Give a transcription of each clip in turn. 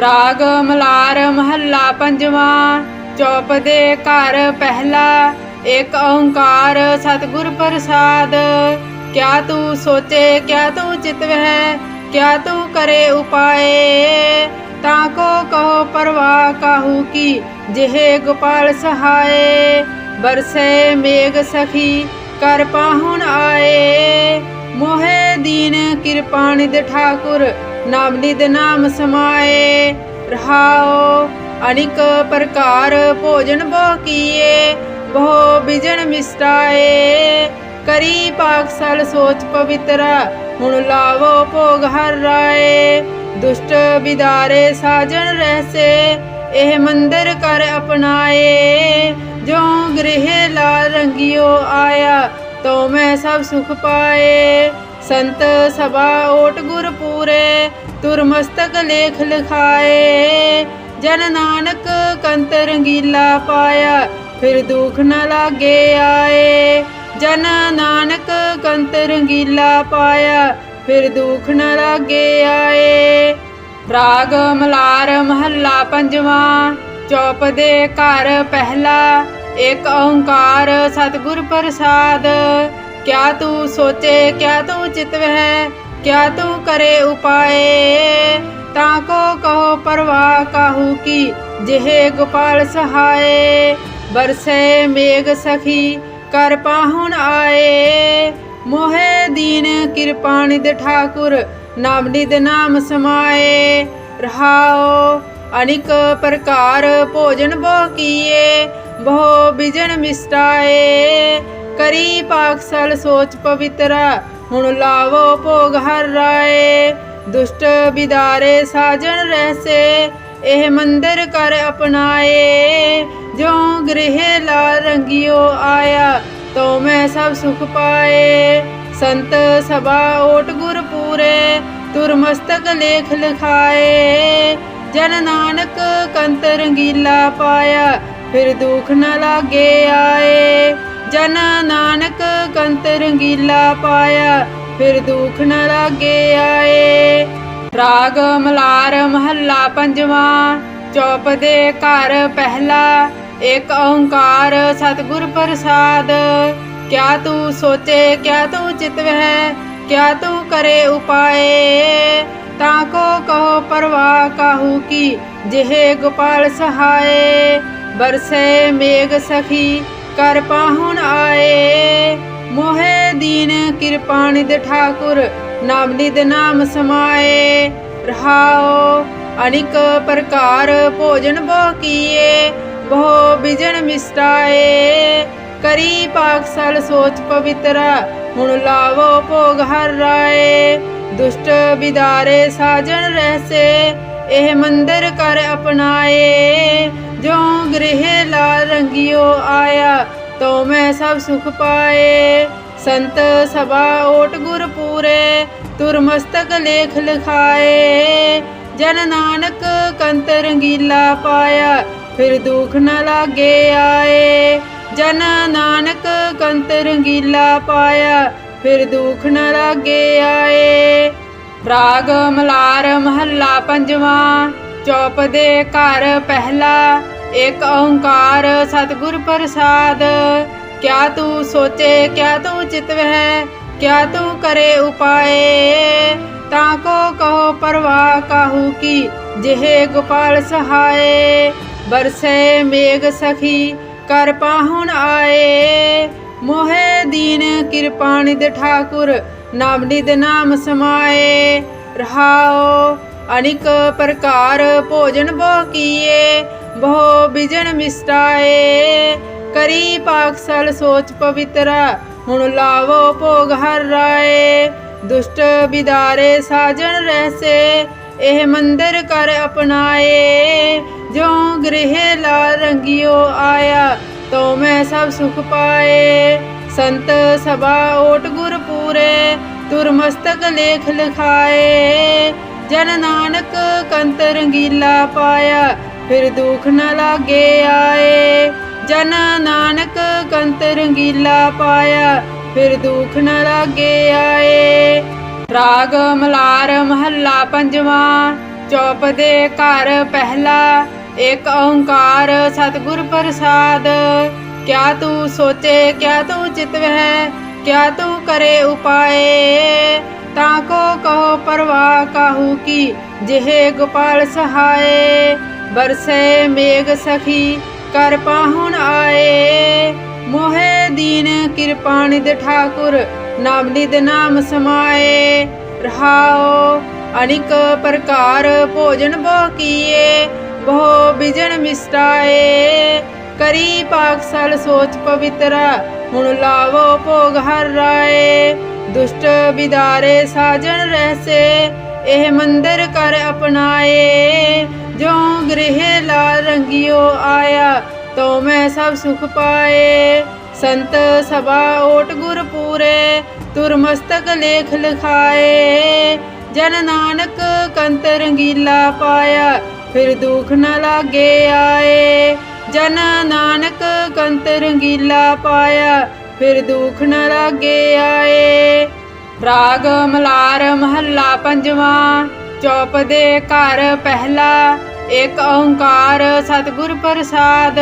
ਰਾਗ ਮਲਾਰ ਮਹੱਲਾ ਪੰਜਵਾਂ, ਚੌਪ ਦੇ ਘਰ ਪਹਿਲਾ ਇੱਕ ਓੰਕਾਰ ਸਤਿਗੁਰ ਪ੍ਰਸਾਦ। ਕਿਆ ਤੂੰ ਸੋਚੇ, ਕਿਆ ਤੂੰ ਚਿਤਵਹਿ ਕਿਆ ਤੂੰ ਕਰੇ ਉਪਾਏ। ਤਾਂ ਕੋ ਕਹੋ ਪਰਵਾ ਕਾਹੂ ਕੀ, ਜਿਹੇ ਗੋਪਾਲ ਸਹਾਏ। ਬਰਸੇ ਮੇਘ ਸਖੀ, ਕਰ ਪਾਹੁਣ ਆਏ। ਮੋਹੇ ਦੀਨ ਕਿਰਪਾਨਿਦ ਠਾਕੁਰ ਨਾਮ ਨਿਦ ਨਾਮ ਸਮਾਏ ਰਹਾਓ ਅਨਿਕ ਪ੍ਰਕਾਰ ਭੋਜਨ ਬੋ ਕੀਏ, ਬਹੁ ਬਿਜਨ ਮਿਸਟਾਏ। ਕਰੀ ਪਾਕਸਲ ਸੋਚ ਪਵਿੱਤਰਾ, ਹੁਣ ਲਾਵੋ ਭੋਗ ਹਰ ਰਾਏ। ਦੁਸ਼ਟ ਬਿਦਾਰੇ ਸਾਜਣ ਰਹਿਸੇ, ਇਹ ਮੰਦਰ ਕਰ ਅਪਣਾਏ। ਜੋ ਗ੍ਰਹਿ ਲਾਲ ਰੰਗਿਓ ਆਇਆ ਤੋ ਮੈਂ ਸਭ ਸੁਖ ਪਾਏ। ਸੰਤ ਸਭਾ ਓਟ ਗੁਰ ਪੂਰੇ ਤੁਰ ਮਸਤਕ ਲੇਖ ਲਿਖਾਏ। ਜਨ ਨਾਨਕ ਕੰਤ ਰੰਗੀਲਾ ਪਾਇਆ, ਫਿਰ ਦੁਖ ਨਾ ਲਾਗੇ ਆਏ। ਜਨ ਨਾਨਕ ਕੰਤ ਰੰਗੀਲਾ ਪਾਇਆ, ਫਿਰ ਦੁਖ ਨ ਲਾਗੇ ਆਏ। ਰਾਗ ਮਲਾਰ ਮਹੱਲਾ ਪੰਜਵਾਂ, ਚੌਪ ਦੇ ਘਰ ਪਹਿਲਾ, ਇੱਕ ਓੰਕਾਰ ਸਤਿਗੁਰ ਪ੍ਰਸਾਦ। ਕਿਆ ਤੂੰ ਸੋਚੇ, ਕਿਆ ਤੂੰ ਚਿਤਵਹਿ ਕਿਆ ਤੂੰ ਕਰੇ ਉਪਾਏ? ਤਾਂ ਕੋ ਕਹੋ ਪਰਵਾ ਕਾਹੂ ਕੀ, ਜਿਹੇ ਗੋਪਾਲ ਸਹਾਏ? ਬਰਸੇ ਮੇਘ ਸਖੀ, ਕਰ ਪਾਹੁਣ ਆਏ। ਮੋਹਿ ਦੀਨ ਕਿਰਪਾਨਿਦ ਠਾਕੁਰ, ਨਾਮ ਨਿਦ ਨਾਮ ਸਮਾਏ। ਰਹਾਓ ਅਨਿਕ ਪ੍ਰਕਾਰ ਭੋਜਨ ਬੋ ਕੀਏ, ਬਹੁ ਬਿਜਨ ਮਿਸਟਾਏ। ਕਰੀ ਪਾਕਸਲ ਸੋਚ ਪਵਿੱਤਰਾ, ਹੁਣ ਲਾਵੋ ਭੋਗ ਹਰ ਰਾਏ। ਦੁਸ਼ਟ ਬਿਦਾਰੇ ਸਾਜਣ ਰਹਿਸੇ, ਇਹ ਮੰਦਰ ਕਰ ਅਪਣਾਏ। ਜੋ ਗ੍ਰਹਿ ਲਾਲ ਰੰਗਿਓ ਆਇਆ ਤੋ ਮੈਂ ਸਭ ਸੁਖ ਪਾਏ। ਸੰਤ ਸਭਾ ਓਟ ਗੁਰ ਪੂਰੇ, ਤੁਰ ਮਸਤਕ ਲੇਖ ਲਿਖਾਏ। ਜਨ ਨਾਨਕ ਕੰਤ ਰੰਗੀਲਾ ਪਾਇਆ, ਫਿਰ ਦੁਖ ਨ ਲਾਗੇ ਆਏ। ਜਨ ਨਾਨਕ ਕੰਤ ਰੰਗੀਲਾ ਪਾਇਆ, ਫਿਰ ਦੁੱਖ ਨ ਲਾਗੇ ਆਏ। ਰਾਗ ਮਲਾਰ ਮਹੱਲਾ ਪੰਜਵਾਂ, ਚੌਪ ਦੇ ਘਰ ਪਹਿਲਾ, ਇੱਕ ਓੰਕਾਰ ਸਤਿਗੁਰ ਪ੍ਰਸਾਦ। ਕਿਆ ਤੂੰ ਸੋਚੇ, ਕਿਆ ਤੂੰ ਚਿਤਵਹਿ ਕਿਆ ਤੂੰ ਕਰੇ ਉਪਾਏ। ਤਾਂ ਕੋ ਕਹੋ ਪਰਵਾ ਕਾਹੂ ਕੀ, ਜਿਹੇ ਗੋਪਾਲ ਸਹਾਏ। ਬਰਸੇ ਮੇਘ ਸਖੀ ਕਰ ਪਾਹੁਣ ਆਏ। ਮੋਹਿ ਦੀਨ ਕਿਰਪਾਨਿਦ ਠਾਕੁਰ, ਨਾਮ ਨਿਦ ਨਾਮ ਸਮਾਏ। ਰਹਾਓ ਅਨਿਕ ਪ੍ਰਕਾਰ ਭੋਜਨ ਬੋ ਕੀਏ, ਬਹੁ ਬਿਜਨ ਮਿਸਟਾਏ। ਕਰੀ ਪਾਕਸਲ ਸੋਚ ਪਵਿੱਤਰ, ਹੁਣ ਲਾਵੋ ਭੋਗ ਹਰ ਰਾਏ। ਦੁਸ਼ਟ ਬਿਦਾਰੇ ਸਾਜਣ ਰਹਿਸੇ, ਇਹ ਮੰਦਰ ਕਰ ਅਪਣਾਏ। ਜੋ ਗ੍ਰਹਿ ਲਾਲ ਰੰਗਿਓ ਆਇਆ ਤੋ ਮੈਂ ਸਭ ਸੁਖ ਪਾਏ। ਸੰਤ ਸਭਾ ਓਟ ਗੁਰ ਪੂਰੇ, ਤੁਰ ਮਸਤਕ ਲੇਖ ਲਿਖਾਏ। ਜਨ ਨਾਨਕ ਕੰਤ ਰੰਗੀਲਾ ਪਾਇਆ, ਫਿਰ ਦੁਖ ਨ ਲਾਗੇ ਆਏ। ਜਨ ਨਾਨਕ ਕੰਤ ਰੰਗੀਲਾ ਪਾਇਆ, ਫਿਰ ਦੁਖ ਨ ਲਾਗੇ ਆਏ। ਰਾਗ ਮਲਾਰ ਮਹੱਲਾ ਪੰਜਵਾਂ ਚੌਪ ਦੇ ਘਰ ਪਹਿਲਾ, ਇੱਕ ਓੰਕਾਰ ਸਤਿਗੁਰ ਪ੍ਰਸਾਦ। ਕਿਆ ਤੂੰ ਸੋਚੇ, ਕਿਆ ਤੂੰ ਚਿਤਵਹਿ ਕਿਆ ਤੂੰ ਕਰੇ ਉਪਾਏ। ਤਾਂ ਕੋ ਕਹੋ ਪਰਵਾ ਕਾਹੂ ਕੀ, ਜਿਹੇ ਗੋਪਾਲ ਸਹਾਏ। ਬਰਸੇ ਮੇਘ ਸਖੀ, ਕਰ ਪਾਹੁਣ ਆਏ। ਮੋਹੇ ਦੀਨ ਕਿਰਪਾਨਿਦ ਠਾਕੁਰ, ਨਾਮ ਨਿਦ ਨਾਮ ਸਮਾਏ। ਰਹਾਓ ਅਨਿਕ ਪ੍ਰਕਾਰ ਭੋਜਨ ਬੋ ਕੀਏ ਬਹੁ ਬਿਜਨ ਮਿਸਟਾਏ। ਕਰੀ ਪਾਕਸਲ ਸੋਚ ਪਵਿੱਤਰ, ਹੁਣ ਲਾਵੋ ਭੋਗ ਹਰ ਰਾਏ। ਦੁਸ਼ਟ ਬਿਦਾਰੇ ਸਾਜਣ ਰਹਿਸੇ, ਇਹ ਮੰਦਰ ਕਰ ਅਪਣਾਏ। ਜੋ ਗ੍ਰਹਿ ਲਾਲ ਰੰਗਿਓ ਆਇਆ ਤੋ ਮੈਂ ਸਭ ਸੁਖ ਪਾਏ। ਸੰਤ ਸਭਾ ਓਟ ਗੁਰ ਪੂਰੇ ਤੁਰ ਮਸਤਕ ਲੇਖ ਲਿਖਾਏ। ਜਨ ਨਾਨਕ ਕੰਤ ਰੰਗੀਲਾ ਪਾਇਆ, ਫਿਰ ਦੁਖ ਨ ਲਾਗੇ ਆਏ। ਜਨ ਨਾਨਕ ਕੰਤ ਰੰਗੀਲਾ ਪਾਇਆ, ਫਿਰ ਦੁਖ ਨ ਲਾਗੇ ਆਏ। ਰਾਗ ਮਲਾਰ ਮਹੱਲਾ ਪੰਜਵਾਂ, ਚੌਪ ਦੇ ਘਰ ਪਹਿਲਾ ਇੱਕ ਓੰਕਾਰ ਸਤਿਗੁਰ ਪ੍ਰਸਾਦ। ਕਿਆ ਤੂੰ ਸੋਚੇ, ਕਿਆ ਤੂੰ ਚਿਤਵਹਿ ਕਿਆ ਤੂੰ ਕਰੇ ਉਪਾਏ। ਤਾਂ ਕੋ ਕਹੋ ਪਰਵਾ ਕਾਹੂ ਕੀ? ਜਿਹੇ ਗੋਪਾਲ ਸਹਾਏ, ਬਰਸੇ ਮੇਘ ਸਖੀ, ਕਰ ਪਾਹੁਣ ਆਏ। ਮੋਹਿ ਦੀਨ ਕਿਰਪਾ ਨਿਧ ਠਾਕੁਰ, ਨਾਮ ਨਿਧ ਨਾਮ ਸਮਾਏ। ਰਹਾਓ ਅਨਿਕ ਪ੍ਰਕਾਰ ਭੋਜਨ ਬੋ ਕੀਏ, ਬਹੁ ਬਿਜਨ ਮਿਸਟਾਏ। ਕਰੀ ਪਾਕਸਲ ਸੋਚ ਪਵਿੱਤਰਾ, ਹੁਣ ਲਾਵੋ ਭੋਗ ਹਰ ਰਾਏ। ਦੁਸ਼ਟ ਵਿਦਾਰੇ ਸਾਜਨ ਰਹਿਸੇ, ਇਹ ਮੰਦਰ ਕਰ ਅਪਣਾਏ। ਜੋ ਗ੍ਰਹਿ ਲਾਲ ਰੰਗਿਓ ਆਇਆ ਤੋ ਮੈਂ ਸਭ ਸੁਖ ਪਾਏ। ਸੰਤ ਸਭਾ ਓਟ ਗੁਰ ਪੂਰੇ ਤੁਰ ਮਸਤਕ ਲੇਖ ਲਿਖਾਏ। ਜਨ ਨਾਨਕ ਕੰਤ ਰੰਗੀਲਾ ਪਾਇਆ, ਫਿਰ ਦੁਖ ਨ ਲਾਗੇ ਆਏ। ਜਨ ਨਾਨਕ ਕੰਤ ਰੰਗੀਲਾ ਪਾਇਆ ਫਿਰ ਦੁਖ ਨ ਲਾਗੇ ਆਏ। ਰਾਗ ਮਲਾਰ ਮਹੱਲਾ ਪੰਜਵਾਂ, ਚੌਪ ਦੇ ਘਰ ਪਹਿਲਾ, ਇੱਕ ਓੰਕਾਰ ਸਤਿਗੁਰ ਪ੍ਰਸਾਦ।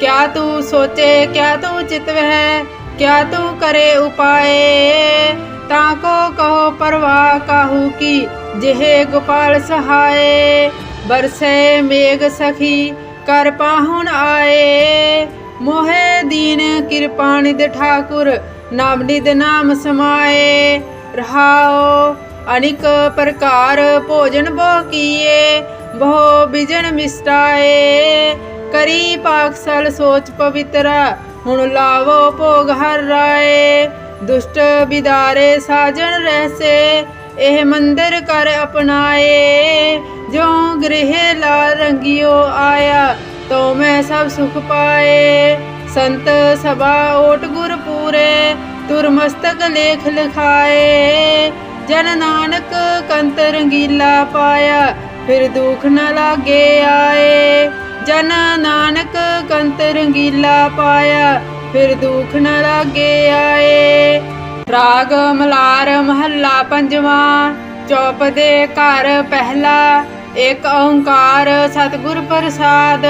ਕਿਆ ਤੂੰ ਸੋਚੇ, ਕਿਆ ਤੂੰ ਚਿਤਵਹਿ ਕਿਆ ਤੂੰ ਕਰੇ ਉਪਾਏ। ਤਾਂ ਕੋ ਕਹੋ ਪਰਵਾ ਕਾਹੂ ਕੀ, ਜਿਹੇ ਗੋਪਾਲ ਸਹਾਏ। ਬਰਸੇ ਮੇਘ ਸਖੀ, ਕਰ ਪਾਹੁਣ ਆਏ। ਮੋਹਿ ਦੀਨ ਕਿਰਪਾ ਨਿਧ ਠਾਕੁਰ, ਨਾਮ ਨਿਧ ਨਾਮ ਸਮਾਏ। ਰਹਾਓ ਅਨਿਕ ਪ੍ਰਕਾਰ ਭੋਜਨ ਬੋ ਕੀਏ, ਬਹੁ ਬਿਜਨ ਮਿਸਟਾਏ। ਕਰੀ ਪਾਕਸਲ ਸੋਚ ਪਵਿੱਤਰਾ, ਹੁਣ ਲਾਵੋ ਭੋਗ ਹਰ ਰਾਏ। ਦੁਸ਼ਟ ਬਿਦਾਰੇ ਸਾਜਨ ਰਹਿਸੇ, ਇਹ ਮੰਦਰ ਕਰ ਅਪਣਾਏ। ਜੋ ਗ੍ਰਹਿ ਲਾਲ ਰੰਗਿਓ ਆਇਆ ਤੋ ਮੈਂ ਸਭ ਸੁਖ ਪਾਏ। ਸੰਤ ਸਭਾ ਓਟ ਗੁਰ ਪੂਰੇ, ਤੁਰ ਮਸਤਕ ਲੇਖ ਲਿਖਾਏ। ਜਨ ਨਾਨਕ ਕੰਤ ਰੰਗੀਲਾ ਪਾਇਆ, ਫਿਰ ਦੁਖ ਨ ਲਾਗੇ ਆਏ। ਜਨ ਨਾਨਕ ਕੰਤ ਰੰਗੀਲਾ ਪਾਇਆ, ਫਿਰ ਦੁਖ ਨ ਲਾਗੇ ਆਏ। ਰਾਗ ਮਲਾਰ ਮਹੱਲਾ ਪੰਜਵਾਂ, ਚੌਪ ਦੇ ਘਰ ਪਹਿਲਾ ਏਕ ਓੰਕਾਰ ਸਤਿਗੁਰ ਪ੍ਰਸਾਦ।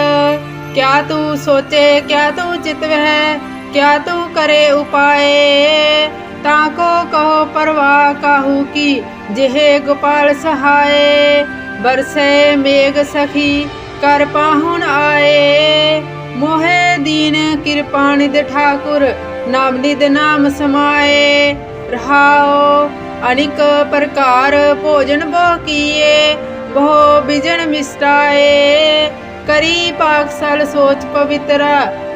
ਕਿਆ ਤੂੰ ਸੋਚੇ, ਕਿਆ ਤੂੰ ਚਿਤਵਹਿ ਕਿਆ ਤੂੰ ਕਰੇ ਉਪਾਏ। ਤਾਂ ਕੋ ਕਹੋ ਪਰਵਾ ਕਾਹੂ ਕੀ, ਜਿਹੇ ਗੋਪਾਲ ਸਹਾਏ। ਬਰਸੇ ਮੇਘ ਸਖੀ, ਕਰ ਪਾਹੁਣ ਆਏ। ਮੋਹੇ ਦੀਨ ਕਿਰਪਾਨਿਦ ਠਾਕੁਰ, ਨਾਮ ਨਿਧ ਨਾਮ ਸਮਾਏ। ਰਹਾਓ ਅਨਿਕ ਪ੍ਰਕਾਰ ਭੋਜਨ ਬੋ ਕੀਏ ਬਹੁ ਬਿਜਨ ਮਿਸਟਾਏ ਕਰੀ ਪਾਕਸਲ ਸੋਚ ਪਵਿੱਤਰ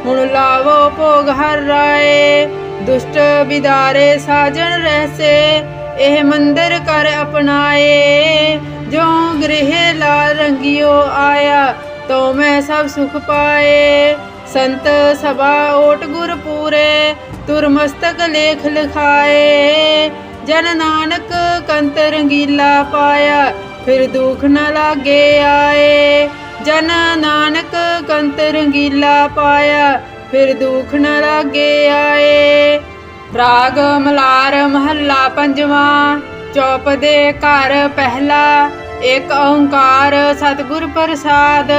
ਹੁਣ ਲਾਵੋ ਭੋਗ ਹਰ ਰਾਏ ਦੁਸ਼ਟ ਵਿਦਾਰੇ ਸਾਜਣ ਰਹਿਸੇ ਇਹ ਮੰਦਰ ਕਰ ਅਪਣਾਏ ਜੋ ਗ੍ਰਹਿ ਲਾਲ ਰੰਗਿਓ ਆਇਆ ਤੋ ਮੈਂ ਸਭ ਸੁਖ ਪਾਏ ਸੰਤ ਸਭਾ ਓਟ ਗੁਰ ਪੂਰੇ ਤੁਰ ਮਸਤਕ ਲੇਖ ਲਿਖਾਏ ਜਨ ਨਾਨਕ ਕੰਤ ਰੰਗੀਲਾ ਪਾਇਆ ਫਿਰ ਦੁਖ ਨ ਲਾਗੇ ਆਏ। ਜਨ ਨਾਨਕ ਕੰਤ ਰੰਗੀਲਾ ਪਾਇਆ, ਫਿਰ ਦੁਖ ਨ ਲਾਗੇ ਆਏ। ਰਾਗ ਮਲਾਰ ਮਹੱਲਾ ਪੰਜਵਾਂ, ਚੌਪ ਦੇ ਘਰ ਪਹਿਲਾ, ਇੱਕ ਓੰਕਾਰ ਸਤਿਗੁਰ ਪ੍ਰਸਾਦ।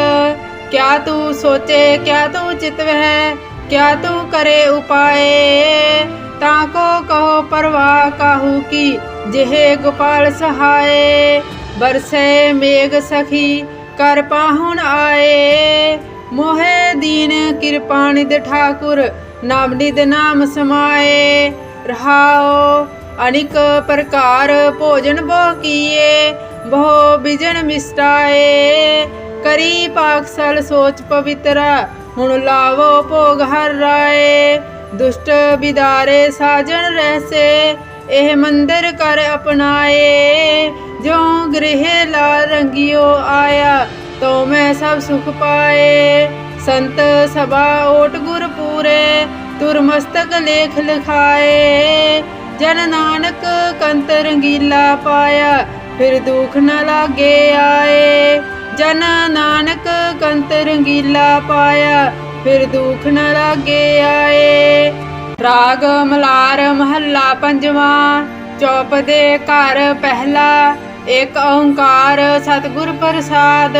ਕਿਆ ਤੂੰ ਸੋਚੇ, ਕਿਆ ਤੂੰ ਚਿਤਵਹਿ ਕਿਆ ਤੂੰ ਕਰੇ ਉਪਾਏ। ਤਾਂ ਕੋ ਕਹੋ ਪਰਵਾ ਕਾਹੂ ਕੀ, ਜਿਹੇ ਗੋਪਾਲ ਸਹਾਏ। ਬਰਸੇ ਮੇਘ ਸਖੀ, ਕਰ ਪਾਹੁਣ ਆਏ। ਮੋਹਿ ਦੀਨ ਕਿਰਪਾ ਨਿਧ ਠਾਕੁਰ, ਨਾਮ ਨਿਧ ਨਾਮ ਸਮਾਏ। ਰਹਾਓ ਅਨਿਕ ਪ੍ਰਕਾਰ ਭੋਜਨ ਬੋ ਕੀਏ, ਬਹੁ ਬਿਜਨ ਮਿਸਟਾਏ। ਕਰੀ ਪਾਕਸਲ ਸੋਚ ਪਵਿੱਤਰਾ, ਹੁਣ ਲਾਵੋ ਭੋਗ ਹਰ ਰਾਏ। ਦੁਸ਼ਟ ਬਿਦਾਰੇ ਸਾਜਨ ਰਹਿਸੇ, ਇਹ ਮੰਦਰ ਕਰ ਅਪਣਾਏ। ਜੋ ਗ੍ਰਹਿ ਲਾਲ ਰੰਗਿਓ ਆਇਆ ਤੋ ਮੈਂ ਸਭ ਸੁਖ ਪਾਏ। ਸੰਤ ਸਭਾ ਓਟ ਗੁਰ ਪੂਰੇ, ਤੁਰ ਮਸਤਕ ਲੇਖ ਲਿਖਾਏ। ਜਨ ਨਾਨਕ ਕੰਤ ਰੰਗੀਲਾ ਪਾਇਆ, ਫਿਰ ਦੁਖ ਨ ਲਾਗੇ ਆਏ। ਜਨ ਨਾਨਕ ਕੰਤ ਰੰਗੀਲਾ ਪਾਇਆ, ਫਿਰ ਦੁਖ ਨ ਲਾਗੇ ਆਏ। ਰਾਗ ਮਲਾਰ ਮਹੱਲਾ ਪੰਜਵਾਂ, ਚੌਪ ਦੇ ਘਰ ਪਹਿਲਾ ਏਕ ਓੰਕਾਰ ਸਤਿਗੁਰ ਪ੍ਰਸਾਦ।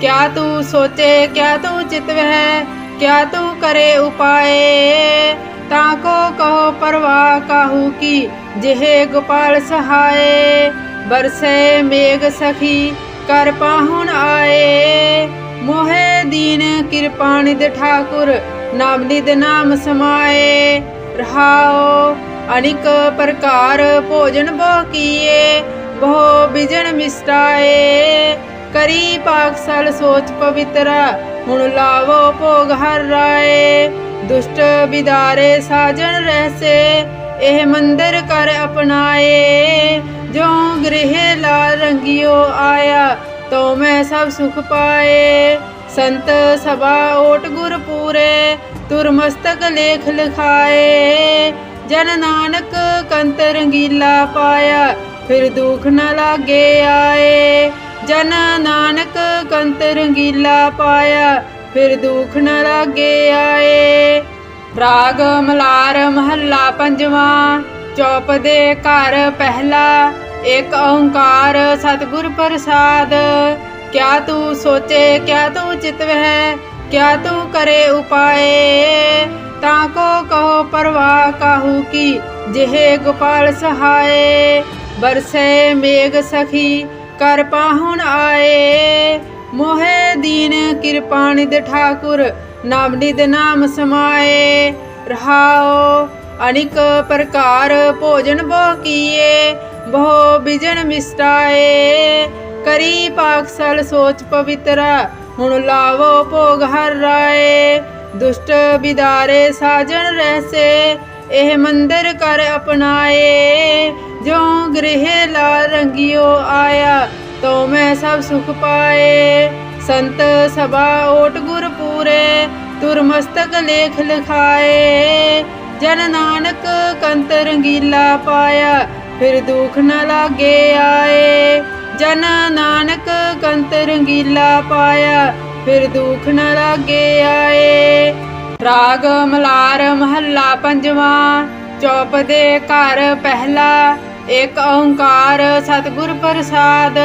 ਕਿਆ ਤੂੰ ਸੋਚੇ, ਕਿਆ ਤੂੰ ਚਿਤਵਹਿ ਕਿਆ ਤੂੰ ਕਰੇ ਉਪਾਏ। ਤਾਂ ਕੋ ਕਹੋ ਪਰਵਾ ਕਾਹੂ ਕੀ, ਜਿਹੇ ਗੋਪਾਲ ਸਹਾਏ। ਬਰਸੇ ਮੇਘ ਸਖੀ, ਕਰ ਪਾਹੁਣ ਆਏ। ਮੋਹੇ ਦੀਨ ਕਿਰਪਾ ਨਿਧ ਠਾਕੁਰ, ਨਾਮ ਨਿਧ ਨਾਮ ਸਮਾਏ। ਰਹਾਓ ਅਨਿਕ ਪ੍ਰਕਾਰ ਭੋਜਨ ਬੋ ਕੀਏ ਬਹੁ ਬਿਜਣ ਮਿਸਟਾਏ। ਕਰੀ ਪਾਕਸਲ ਸੋਚ ਪਵਿੱਤਰ, ਹੁਣ ਲਾਵੋ ਭੋਗ ਹਰ ਰਾਏ। ਦੁਸ਼ਟ ਬਿਦਾਰੇ ਸਾਜਣ ਰਹਿਸੇ, ਇਹ ਮੰਦਰ ਕਰ ਅਪਣਾਏ। ਜੋ ਗ੍ਰਹਿ ਲਾਲ ਰੰਗਿਓ ਆਇਆ ਤੋ ਮੈਂ ਸਭ ਸੁਖ ਪਾਏ। ਸੰਤ ਸਭਾ ਓਟ ਗੁਰ ਪੂਰੇ ਤੁਰ ਮਸਤਕ ਲੇਖ ਲਿਖਾਏ। ਜਨ ਨਾਨਕ ਕੰਤ ਰੰਗੀਲਾ ਪਾਇਆ ਫਿਰ ਦੁਖ ਨ ਲਾਗੇ ਆਏ। ਜਨ ਨਾਨਕ ਕੰਤ ਰੰਗੀਲਾ ਪਾਇਆ, ਫਿਰ ਦੁਖ ਨ ਲਾਗੇ ਆਏ। ਰਾਗ ਮਲਾਰ ਮਹੱਲਾ ਪੰਜਵਾਂ, ਚੌਪ ਦੇ ਘਰ ਪਹਿਲਾ, ਇੱਕ ਓੰਕਾਰ ਸਤਿਗੁਰ ਪ੍ਰਸਾਦ। ਕਿਆ ਤੂੰ ਸੋਚੇ, ਕਿਆ ਤੂੰ ਚਿਤਵਹਿ ਕਿਆ ਤੂੰ ਕਰੇ ਉਪਾਏ। ਤਾਂ ਕੋ ਕਹੋ ਪਰਵਾ ਕਾਹੂ ਕੀ, ਜਿਹੇ ਗੋਪਾਲ ਸਹਾਏ। ਬਰਸੇ ਮੇਘ ਸਖੀ, ਕਰ ਪਾਹੁਣ ਆਏ। ਮੋਹਿ ਦੀਨ ਕਿਰਪਾਣਿਧ ਠਾਕੁਰ, ਨਾਮ ਨਿਧ ਨਾਮ ਸਮਾਏ। ਰਹਾਓ ਅਨਿਕ ਪ੍ਰਕਾਰ ਭੋਜਨ ਬੋ ਕੀਏ, ਬਹੁ ਬਿਜਨ ਮਿਸਟਾਏ। ਕਰੀ ਪਾਕਸਲ ਸੋਚ ਪਵਿੱਤਰਾ, ਹੁਣ ਲਾਵੋ ਭੋਗ ਹਰ ਰਾਏ। ਦੁਸ਼ਟ ਬਿਦਾਰੇ ਸਾਜਣ ਰਹਿਸੇ ਇਹ ਮੰਦਰ ਕਰ ਅਪਣਾਏ। ਜੋ ਗ੍ਰਹਿ ਲਾਲ ਰੰਗਿਓ ਆਇਆ ਤੋ ਮੈਂ ਸਭ ਸੁਖ ਪਾਏ। ਸੰਤ ਸਭਾ ਓਟ ਗੁਰ ਪੂਰੇ ਤੁਰ ਮਸਤਕ ਲੇਖ ਲਿਖਾਏ। ਜਨ ਨਾਨਕ ਕੰਤ ਰੰਗੀਲਾ ਪਾਇਆ, ਫਿਰ ਦੁਖ ਨ ਲਾਗੇ ਆਏ। ਜਨ ਨਾਨਕ ਕੰਤ ਰੰਗੀਲਾ ਪਾਇਆ, ਫਿਰ ਦੁਖ ਨ ਲਾਗੇ ਆਏ। ਰਾਗ ਮਲਾਰ ਮਹੱਲਾ ਪੰਜਵਾਂ, ਚੌਪ ਦੇ ਘਰ ਪਹਿਲਾ ਇੱਕ ਓੰਕਾਰ ਸਤਿਗੁਰ ਪ੍ਰਸਾਦ।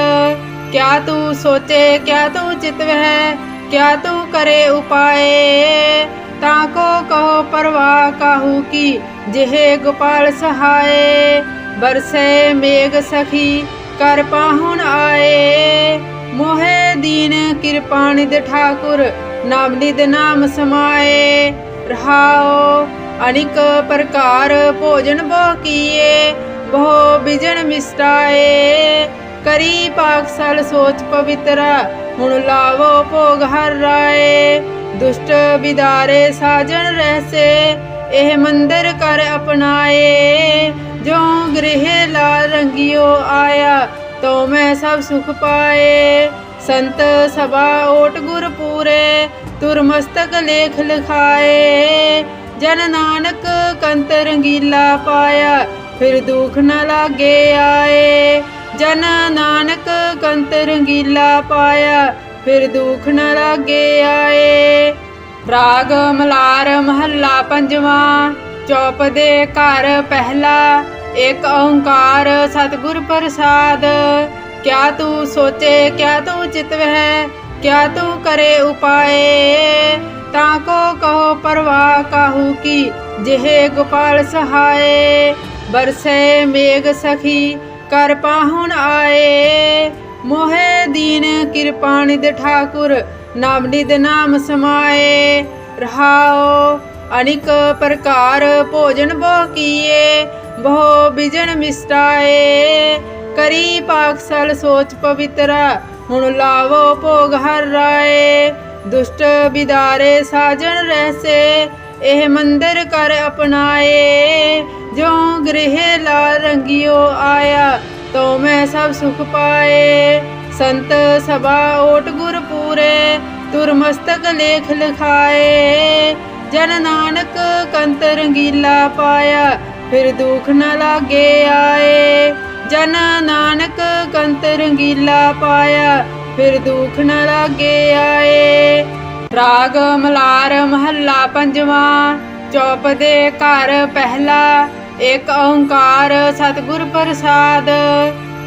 ਕਿਆ ਤੂੰ ਸੋਚੇ, ਕਿਆ ਤੂੰ ਚਿਤਵਹਿ ਕਿਆ ਤੂੰ ਕਰੇ ਉਪਾਏ। ਤਾਂ ਕੋ ਕਹੋ ਪਰਵਾ ਕਾਹੂ ਕੀ, ਜਿਹੇ ਗੋਪਾਲ ਸਹਾਏ। ਬਰਸੇ ਮੇਘ ਸਖੀ, ਕਰ ਪਾਹੁਣ ਆਏ। ਮੋਹੇ ਦੀਨ ਕਿਰਪਾ ਠਾਕੁਰ ਨਾਮ ਨਿਧ ਨਾਮ ਸਮਾਏ ਰਹਾਓ ਅਨਿਕ ਪ੍ਰਕਾਰ ਭੋਜਨ ਬੋ ਕੀਏ, ਬਹੁ ਬਿਜਨ ਮਿਸਟਾਏ। ਕਰੀ ਪਾਕਸਲ ਸੋਚ ਪਵਿੱਤਰ, ਹੁਣ ਲਾਵੋ ਭੋਗ ਹਰ ਰਾਏ। ਦੁਸ਼ਟ ਬਿਦਾਰੇ ਸਾਜਣ ਰਹਿਸੇ, ਇਹ ਮੰਦਰ ਕਰ ਅਪਣਾਏ। ਜੋ ਗ੍ਰਹਿ ਲਾਲ ਰੰਗਿਓ ਆਇਆ ਤੋ ਮੈਂ ਸਭ ਸੁਖ ਪਾਏ। ਸੰਤ ਸਭਾ ਓਟ ਗੁਰ ਪੂਰੇ ਤੁਰ ਮਸਤਕ ਲੇਖ ਲਿਖਾਏ। ਜਨ ਨਾਨਕ ਕੰਤ ਰੰਗੀਲਾ ਪਾਇਆ, ਫਿਰ ਦੁਖ ਨ ਲਾਗੇ ਆਏ। ਜਨ ਨਾਨਕ ਕੰਤ ਰੰਗੀਲਾ ਪਾਇਆ, ਫਿਰ ਦੁਖ ਨ ਲਾਗੇ ਆਏ। ਰਾਗ ਮਲਾਰ ਮਹੱਲਾ ਪੰਜਵਾਂ, ਚੌਪ ਦੇ ਘਰ ਪਹਿਲਾ, ਇੱਕ ਓੰਕਾਰ ਸਤਿਗੁਰ ਪ੍ਰਸਾਦ। ਕਿਆ ਤੂੰ ਸੋਚੇ, ਕਿਆ ਤੂੰ ਚਿਤਵਹਿ ਕਿਆ ਤੂੰ ਕਰੇ ਉਪਾਏ? ਤਾਂ ਕੋ ਕਹੋ ਪਰਵਾ ਕਾਹੂ ਕੀ, ਜਿਹੇ ਗੋਪਾਲ ਸਹਾਏ? ਬਰਸੇ ਮੇਘ ਸਖੀ, ਕਰ ਪਾਹੁਣ ਆਏ। ਮੋਹਿ ਦੀਨ ਕਿਰਪਾ ਨਿਧ ਠਾਕੁਰ, ਨਾਮ ਨਿਧ ਨਾਮ ਸਮਾਏ। ਰਹਾਓ ਅਨਿਕ ਪ੍ਰਕਾਰ ਭੋਜਨ ਬੋ ਕੀਏ, ਬਹੁ ਬਿਜਣ ਮਿਸਟਾਏ। ਕਰੀ ਪਾਕਸਲ ਸੋਚ ਪਵਿੱਤਰ, ਹੁਣ ਲਾਵੋ ਭੋਗ ਹਰ ਰਾਏ। ਦੁਸ਼ਟ ਬਿਦਾਰੇ ਸਾਜਣ ਰਹਿਸੇ, ਇਹ ਮੰਦਰ ਕਰ ਅਪਣਾਏ। ਜੋ ਗ੍ਰਹਿ ਲਾਲ ਰੰਗਿਓ ਆਇਆ ਤੋ ਮੈਂ ਸਭ ਸੁਖ ਪਾਏ। ਸੰਤ ਸਭਾ ਓਟ ਗੁਰ ਪੂਰੇ ਤੁਰ ਮਸਤਕ ਲੇਖ ਲਿਖਾਏ। ਜਨ ਨਾਨਕ ਕੰਤ ਰੰਗੀਲਾ ਪਾਇਆ, ਫਿਰ ਦੁਖ ਨ ਲਾਗੇ ਆਏ। ਜਨ ਨਾਨਕ ਕੰਤ ਰੰਗੀਲਾ ਪਾਇਆ, ਫਿਰ ਦੁੱਖ ਨ ਲਾਗੇ ਆਏ। ਰਾਗ ਮਲਾਰ ਮਹੱਲਾ ਪੰਜਵਾਂ, ਚੌਪ ਦੇ ਘਰ ਪਹਿਲਾ ਇੱਕ ਓੰਕਾਰ ਸਤਿਗੁਰ ਪ੍ਰਸਾਦ।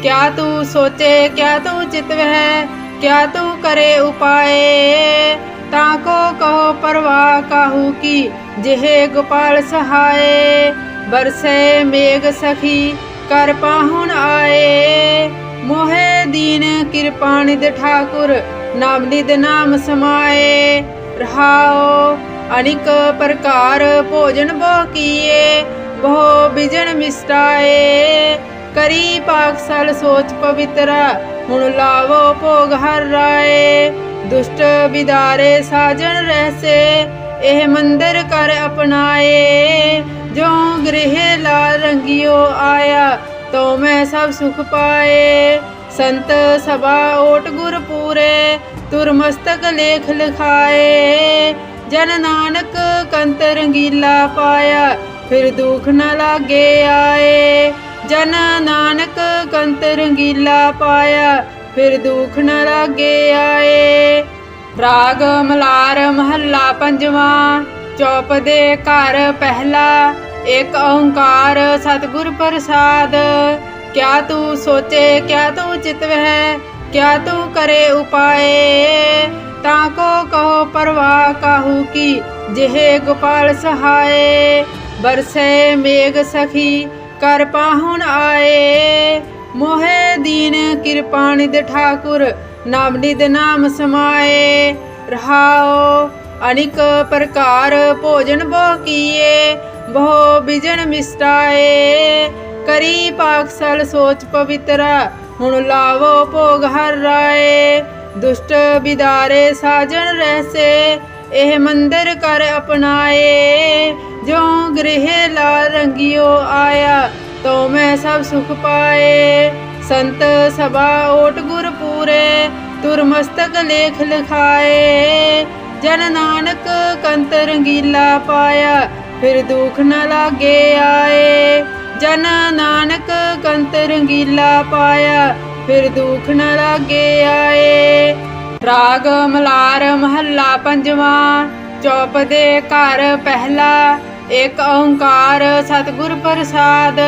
ਕਿਆ ਤੂੰ ਸੋਚੇ, ਕਿਆ ਤੂੰ ਚਿਤਵ ਹੈ ਕਿਆ ਤੂੰ ਕਰੇ ਉਪਾਏ। ਤਾਂ ਕੋ ਕਹੋ ਪਰਵਾ ਕਾਹੂ ਕੀ, ਜਿਹੇ ਗੋਪਾਲ ਸਹਾਏ। ਬਰਸੇ ਮੇਘ ਸਖੀ ਕਰ ਪਾਹੁਣ ਆਏ। ਮੋਹੇ ਦੀਨ ਕਿਰਪਾ ਨਿਧ ਠਾਕੁਰ, ਨਾਮ ਨਿਧ ਨਾਮ ਸਮਾਏ। ਰਹਾਓ ਅਨਿਕ ਪ੍ਰਕਾਰ ਭੋਜਨ ਬੋ ਕੀਏ, ਬਹੁ ਬਿਜਨ ਮਿਸਟਾਏ। ਕਰੀ ਪਾਕਸਲ ਸੋਚ ਪਵਿੱਤਰਾ, ਹੁਣ ਲਾਵੋ ਭੋਗ ਹਰ ਰਾਏ। ਦੁਸ਼ਟ ਵਿਦਾਰੇ ਸਾਜਣ ਰਹਿਸੇ, ਇਹ ਮੰਦਰ ਕਰ ਅਪਣਾਏ। ਜੋ ਗ੍ਰਹਿ ਲਾਲ ਰੰਗਿਓ ਆਇਆ ਤੋ ਮੈਂ ਸਭ ਸੁਖ ਪਾਏ। ਸੰਤ ਸਭਾ ਓਟ ਗੁਰ ਪੂਰੇ, ਤੁਰ ਮਸਤਕ ਲੇਖ ਲਿਖਾਏ। ਜਨ ਨਾਨਕ ਕੰਤ ਰੰਗੀਲਾ ਪਾਇਆ, ਫਿਰ ਦੁੱਖ ਨ ਲਾਗੇ ਆਏ। ਜਨ ਨਾਨਕ ਕੰਤ ਰੰਗੀਲਾ ਪਾਇਆ, ਫਿਰ ਦੁੱਖ ਨ ਲਾਗੇ ਆਏ। ਰਾਗ ਮਲਾਰ ਮਹੱਲਾ ਪੰਜਵਾਂ, ਚੌਪ ਦੇ ਘਰ ਪਹਿਲਾ ਇੱਕ ਓੰਕਾਰ ਸਤਿਗੁਰ ਪ੍ਰਸਾਦ। ਕਿਆ ਤੂੰ ਸੋਚੇ, ਕਿਆ ਤੂੰ ਚਿਤਵ ਹੈ ਕਿਆ ਤੂੰ ਕਰੇ ਉਪਾਏ। ਤਾਂ ਕੋ ਕਹੋ ਪਰਵਾ ਕਾਹੂ ਕੀ, ਜਿਹੇ ਗੋਪਾਲ ਸਹਾਏ। ਬਰਸੇ ਮੇਘ ਸਖੀ, ਕਰ ਪਾਹੁਣ ਆਏ। ਮੋਹੇ ਦੀਨ ਕਿਰਪਾ ਠਾਕੁਰ, ਨਾਮ ਨਿਧ ਨਾਮ ਸਮਾਏ। ਰਹਾਓ ਅਨਿਕ ਪ੍ਰਕਾਰ ਭੋਜਨ ਬੋ ਕੀਏ ਬਹੁ ਬਿਜਣ ਮਿਸਟਾਏ, ਕਰੀ ਪਾਕਸਲ ਸੋਚ ਪਵਿੱਤਰ, ਹੁਣ ਲਾਵੋ ਭੋਗ ਹਰ ਰਾਏ। ਦੁਸ਼ਟ ਬਿਦਾਰੇ ਸਾਜਣ ਰਹਿਸੇ, ਇਹ ਮੰਦਰ ਕਰ ਅਪਣਾਏ। ਜੋ ਗ੍ਰਹਿ ਲਾਲ ਰੰਗਿਓ ਆਇਆ ਤੋ ਮੈਂ ਸਭ ਸੁਖ ਪਾਏ। ਸੰਤ ਸਭਾ ਓਟ ਗੁਰ ਪੂਰੇ, ਤੁਰ ਮਸਤਕ ਲੇਖ ਲਿਖਾਏ। ਜਨ ਨਾਨਕ ਕੰਤ ਰੰਗੀਲਾ ਪਾਇਆ ਫਿਰ ਦੁਖ ਨਾ ਲਾਗੇ ਆਏ। ਜਨ ਨਾਨਕ ਕੰਤ ਰੰਗੀਲਾ ਪਾਇਆ, ਫਿਰ ਦੁਖ ਨਾ ਲਾਗੇ ਆਏ। ਰਾਗ ਮਲਾਰ ਮਹੱਲਾ ਪੰਜਵਾਂ, ਚੌਪ ਦੇ ਘਰ ਪਹਿਲਾ ਏਕ ਓੰਕਾਰ ਸਤਿਗੁਰ ਪ੍ਰਸਾਦ।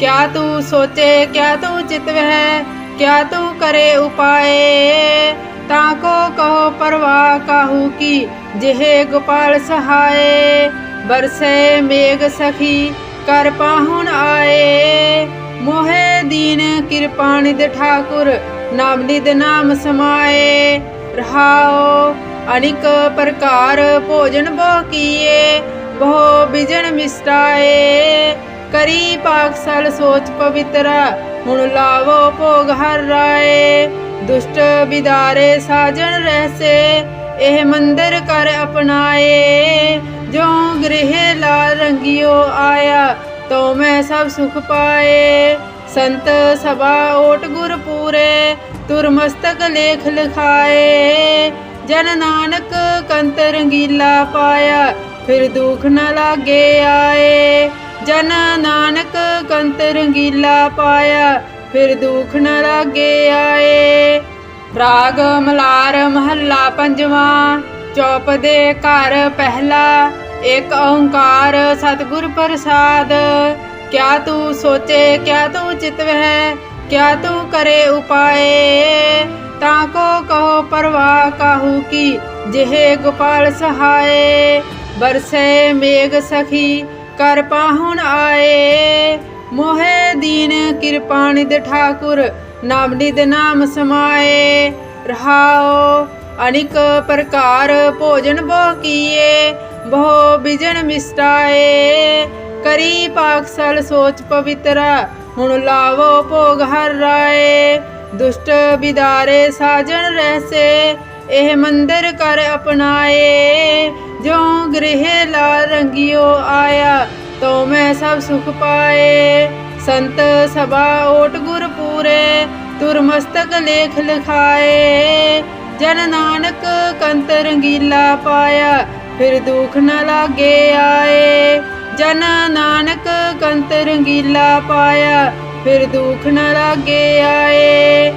ਕਿਆ ਤੂੰ ਸੋਚੇ, ਕਿਆ ਤੂੰ ਚਿਤਵ ਹੈ ਕਿਆ ਤੂੰ ਕਰੇ ਉਪਾਏ। ਤਾਂ ਕੋ ਕਹੋ ਪਰਵਾ ਕਾਹੂ ਕੀ, ਜਿਹੇ ਗੋਪਾਲ ਸਹਾਏ। ਬਰਸੇ ਮੇਘ ਸਖੀ, ਕਰ ਪਾਹੁਣ ਆਏ। ਮੋਹੇ ਦੀਨ ਕਿਰਪਾ ਨਿਧ ਠਾਕੁਰ, ਨਾਮ ਨਿਧ ਨਾਮ ਸਮਾਏ। ਰਹਾਓ ਅਨਿਕ ਪ੍ਰਕਾਰ ਭੋਜਨ ਬੋ ਕੀਏ, ਬਹੁ ਬਿਜਨ ਮਿਸਟਾਏ। ਕਰੀ ਪਾਕਸਲ ਸੋਚ ਪਵਿੱਤਰਾ, ਹੁਣ ਲਾਵੋ ਭੋਗ ਹਰ ਰਾਏ। ਦੁਸ਼ਟ ਵਿਦਾਰੇ ਸਾਜਣ ਰਹਿਸੇ, ਇਹ ਮੰਦਰ ਕਰ ਅਪਣਾਏ। ਜੋ ਗ੍ਰਹਿ ਲਾਲ ਰੰਗਿਓ ਆਇਆ ਤੋ ਮੈਂ ਸਭ ਸੁਖ ਪਾਏ। ਸੰਤ ਸਭਾ ਓਟ ਗੁਰ ਪੂਰੇ, ਤੁਰ ਮਸਤਕ ਲੇਖ ਲਿਖਾਏ। ਜਨ ਨਾਨਕ ਕੰਤ ਰੰਗੀਲਾ ਪਾਇਆ, ਫਿਰ ਦੁਖ ਨ ਲਾਗੇ ਆਏ। ਜਨ ਨਾਨਕ ਕੰਤ ਰੰਗੀਲਾ ਪਾਇਆ, ਫਿਰ ਦੁੱਖ ਨ ਲਾਗੇ ਆਏ। ਰਾਗ ਮਲਾਰ ਮਹੱਲਾ ਪੰਜਵਾਂ ਚੌਪ ਦੇ ਘਰ ਪਹਿਲਾ, ਇੱਕ ਓੰਕਾਰ ਸਤਿਗੁਰ ਪ੍ਰਸਾਦ। ਕਿਆ ਤੂੰ ਸੋਚੇ, ਕਿਆ ਤੂੰ ਚਿਤਵ ਹੈ ਕਿਆ ਤੂੰ ਕਰੇ ਉਪਾਏ। ਤਾਂ ਕੋ ਕਹੋ ਪਰਵਾ ਕਾਹੂ ਕੀ, ਜਿਹੇ ਗੋਪਾਲ ਸਹਾਏ। ਬਰਸੇ ਮੇਘ ਸਖੀ, ਕਰ ਪਾਹੁਣ ਆਏ। ਮੋਹੇ ਦੀਨ ਕਿਰਪਾਨਿਦ ਠਾਕੁਰ, ਨਾਮ ਨਿਧ ਨਾਮ ਸਮਾਏ। ਰਹਾਓ ਅਨਿਕ ਪ੍ਰਕਾਰ ਭੋਜਨ ਬੋ ਕੀਏ, ਬਹੁ ਬਿਜਨ ਮਿਸਟਾਏ। ਕਰੀ ਪਾਕਸਲ ਸੋਚ ਪਵਿੱਤਰ, ਹੁਣ ਲਾਵੋ ਭੋਗ ਹਰ ਰਾਏ। ਦੁਸ਼ਟ ਬਿਦਾਰੇ ਸਾਜਣ ਰਹਿਸੇ, ਇਹ ਮੰਦਰ ਕਰ ਅਪਣਾਏ। ਜੋ ਗ੍ਰਹਿ ਲਾਲ ਰੰਗਿਓ ਆਇਆ ਤੋ ਮੈਂ ਸਭ ਸੁਖ ਪਾਏ। ਸੰਤ ਸਭਾ ਓਟ ਗੁਰ ਪੂਰੇ ਤੁਰ ਮਸਤਕ ਲੇਖ ਲਿਖਾਏ। ਜਨ ਨਾਨਕ ਕੰਤ ਰੰਗੀਲਾ ਪਾਇਆ, ਫਿਰ ਦੁਖ ਨ ਲਾਗੇ ਆਏ। ਜਨ ਨਾਨਕ ਕੰਤ ਰੰਗੀਲਾ ਪਾਇਆ, ਫਿਰ ਦੁਖ ਨ ਲਾਗੇ ਆਏ।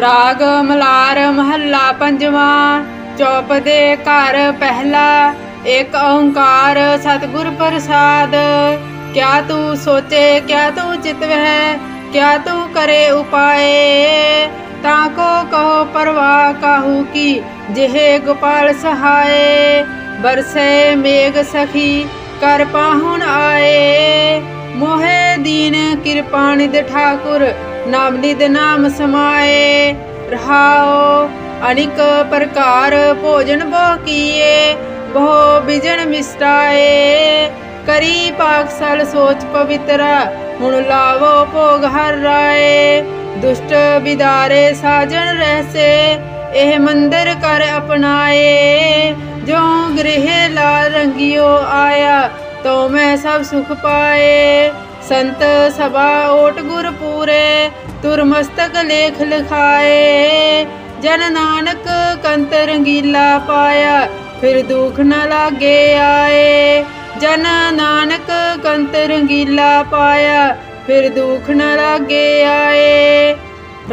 ਰਾਗ ਮਲਾਰ ਮਹੱਲਾ ਪੰਜਵਾਂ, ਚੌਪ ਦੇ ਘਰ ਪਹਿਲਾ, ਏਕ ਓੰਕਾਰ ਸਤਿਗੁਰ ਪ੍ਰਸਾਦ। ਕਿਆ ਤੂੰ ਸੋਚੇ, ਕਿਆ ਤੂੰ ਚਿਤਵ ਹੈ ਕਿਆ ਤੂੰ ਕਰੇ ਉਪਾਏ। ताको कहो परवाह काहू की जेहे गोपाल सहाय बरसे मेघ सखी कर पाहुन आए मोहे दीन कृपाणिद ठाकुर नाम निद नाम समाए रहाओ अनिक प्रकार भोजन बहु किए बहु बिजन मिष्टाए ਕਰੀ ਪਾਕਸਲ ਸੋਚ ਪਵਿੱਤਰਾ ਹੁਣ ਲਾਵੋ ਭੋਗ ਹਰ ਰਾਏ ਦੁਸ਼ਟ ਵਿਦਾਰੇ ਸਾਜਣ ਰਹਿਸੇ, ਇਹ ਮੰਦਰ ਕਰ ਅਪਣਾਏ। ਜੋ ਗ੍ਰਹਿ ਲਾਲ ਰੰਗਿਓ ਆਇਆ ਤੋ ਮੈਂ ਸਭ ਸੁਖ ਪਾਏ। ਸੰਤ ਸਭਾ ਓਟ ਗੁਰ ਪੂਰੇ ਤੁਰ ਮਸਤਕ ਲੇਖ ਲਿਖਾਏ। ਜਨ ਨਾਨਕ ਕੰਤ ਰੰਗੀਲਾ ਪਾਇਆ, ਫਿਰ ਦੁਖ ਨ ਲਾਗੇ ਆਏ। ਜਨ ਨਾਨਕ ਕੰਤ ਰੰਗੀਲਾ ਪਾਇਆ ਫਿਰ ਦੁਖ ਨ ਲਾਗੇ ਆਏ।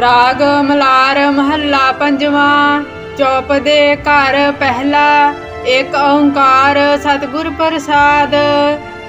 ਰਾਗ ਮਲਾਰ ਮਹੱਲਾ ਪੰਜਵਾਂ, ਚੌਪ ਦੇ ਘਰ ਪਹਿਲਾ, ਇੱਕ ਓੰਕਾਰ ਸਤਿਗੁਰ ਪ੍ਰਸਾਦ।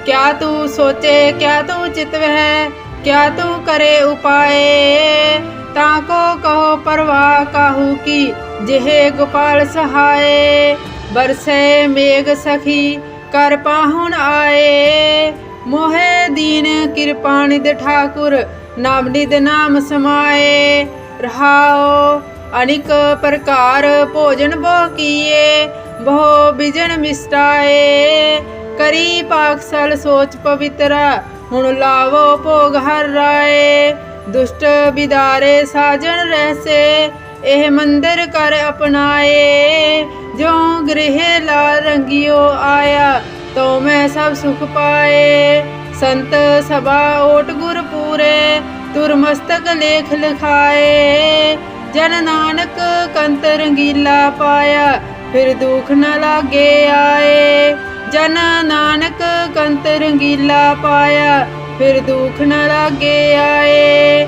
ਕਿਆ ਤੂੰ ਸੋਚੇ, ਕਿਆ ਤੂੰ ਚਿਤਵਹਿ ਕਿਆ ਤੂੰ ਕਰੇ ਉਪਾਏ। ਤਾਂ ਕੋ ਕਹੋ ਪਰਵਾਹ ਕਾਹੂ ਕੀ, ਜਿਹੇ ਗੋਪਾਲ ਸਹਾਏ। ਬਰਸੇ ਮੇਘ ਸਖੀ, ਕਰ ਪਾਹੁਣ ਆਏ। ਮੋਹਿ ਦੀਨ ਕਿਰਪਾਣਿਦ ਠਾਕੁਰ, ਨਾਮ ਨਿਦ ਨਾਮ ਸਮਾਏ। ਰਹਾਓ ਅਨਿਕ ਪ੍ਰਕਾਰ ਭੋਜਨ ਬਹੁ ਕੀਏ, ਬਹੁ ਬਿਜਨ ਮਿਸਟਾਏ। ਕਰੀ ਪਾਕਸਲ ਸੋਚ ਪਵਿੱਤਰਾ, ਹੁਣ ਲਾਵੋ ਭੋਗ ਹਰ ਰਾਏ। ਦੁਸ਼ਟ ਬਿਦਾਰੇ ਸਾਜਣ ਰਹਿਸੇ, ਇਹ ਮੰਦਰ ਕਰ ਅਪਣਾਏ। ਜੋ ਗ੍ਰਹਿ ਲਾਲ ਰੰਗਿਓ ਆਇਆ ਤੋ ਮੈਂ ਸਭ ਸੁਖ ਪਾਏ। ਸੰਤ ਸਭਾ ਓਟ ਗੁਰ ਪੂਰੇ, ਤੁਰ ਮਸਤਕ ਲੇਖ ਲਿਖਾਏ। ਜਨ ਨਾਨਕ ਕੰਤ ਰੰਗੀਲਾ ਪਾਇਆ, ਫਿਰ ਦੁਖ ਨ ਲਾਗੇ ਆਏ। ਜਨ ਨਾਨਕ ਕੰਤ ਰੰਗੀਲਾ ਪਾਇਆ, ਫਿਰ ਦੁਖ ਨ ਲਾਗੇ ਆਏ।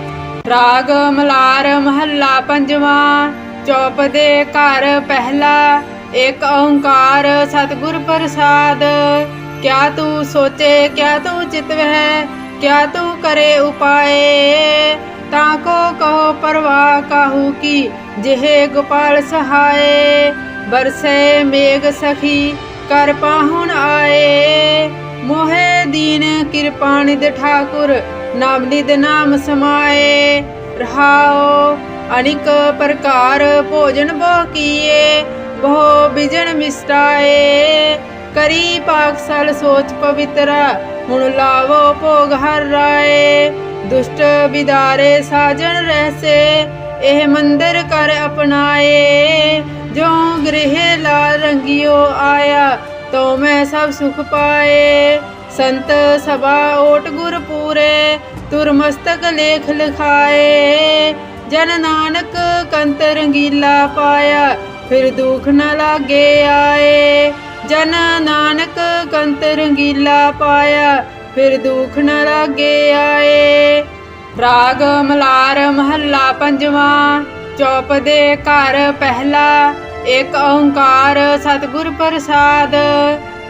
ਰਾਗ ਮਲਾਰ ਮਹੱਲਾ ਪੰਜਵਾਂ, ਚੌਪ ਦੇ ਘਰ ਪਹਿਲਾ ਏਕ ਓੰਕਾਰ ਸਤਿਗੁਰ ਪ੍ਰਸਾਦ। ਕਿਆ ਤੂੰ ਸੋਚੇ, ਕਿਆ ਤੂੰ ਚਿਤਵਹਿ, ਕਿਆ ਤੂੰ ਕਰੇ ਉਪਾਏ। ਤਾਂ ਕੋ ਕਹੋ ਪਰਵਾਹ ਕਾਹੂ ਕੀ, ਜਿਹੇ ਗੋਪਾਲ ਸਹਾਏ। ਬਰਸੇ ਮੇਘ ਸਖੀ, ਕਰ ਪਾਹੁਣ ਆਏ। ਮੋਹੇ ਦੀਨ ਕਿਰਪਾਣਿਦ ਠਾਕੁਰ, ਨਾਮ ਨਿਦ ਨਾਮ ਸਮਾਏ। ਰਹਾਓ ਅਨਿਕ ਪ੍ਰਕਾਰ ਭੋਜਨ ਬਹੁ ਕੀਏ ਬਹੁ ਬਿਜਨ ਮਿਸਟਾਏ। ਕਰੀ ਪਾਕਸਲ ਸੋਚ ਪਵਿੱਤਰ, ਹੁਣ ਲਾਵੋ ਭੋਗ ਹਰ ਰਾਏ। ਦੁਸ਼ਟ ਵਿਦਾਰੇ ਸਾਜਣ ਰਹਿਸੇ, ਇਹ ਮੰਦਰ ਕਰ ਅਪਣਾਏ। ਜੋ ਗ੍ਰਹਿ ਲਾਲ ਰੰਗਿਓ ਆਇਆ ਤੋ ਮੈਂ ਸਭ ਸੁਖ ਪਾਏ। ਸੰਤ ਸਭਾ ਓਟ ਗੁਰ ਪੂਰੇ, ਤੁਰ ਮਸਤਕ ਲੇਖ ਲਿਖਾਏ। ਜਨ ਨਾਨਕ ਕੰਤ ਰੰਗੀਲਾ ਪਾਇਆ ਫਿਰ ਦੁਖ ਨ ਲਾਗੇ ਆਏ। ਜਨ ਨਾਨਕ ਕੰਤ ਰੰਗੀਲਾ ਪਾਇਆ, ਫਿਰ ਦੁਖ ਨ ਲਾਗੇ ਆਏ। ਰਾਗ ਮਲਾਰ ਮਹੱਲਾ ਪੰਜਵਾਂ, ਚੌਪ ਦੇ ਘਰ ਪਹਿਲਾ, ਇੱਕ ਓੰਕਾਰ ਸਤਿਗੁਰ ਪ੍ਰਸਾਦ।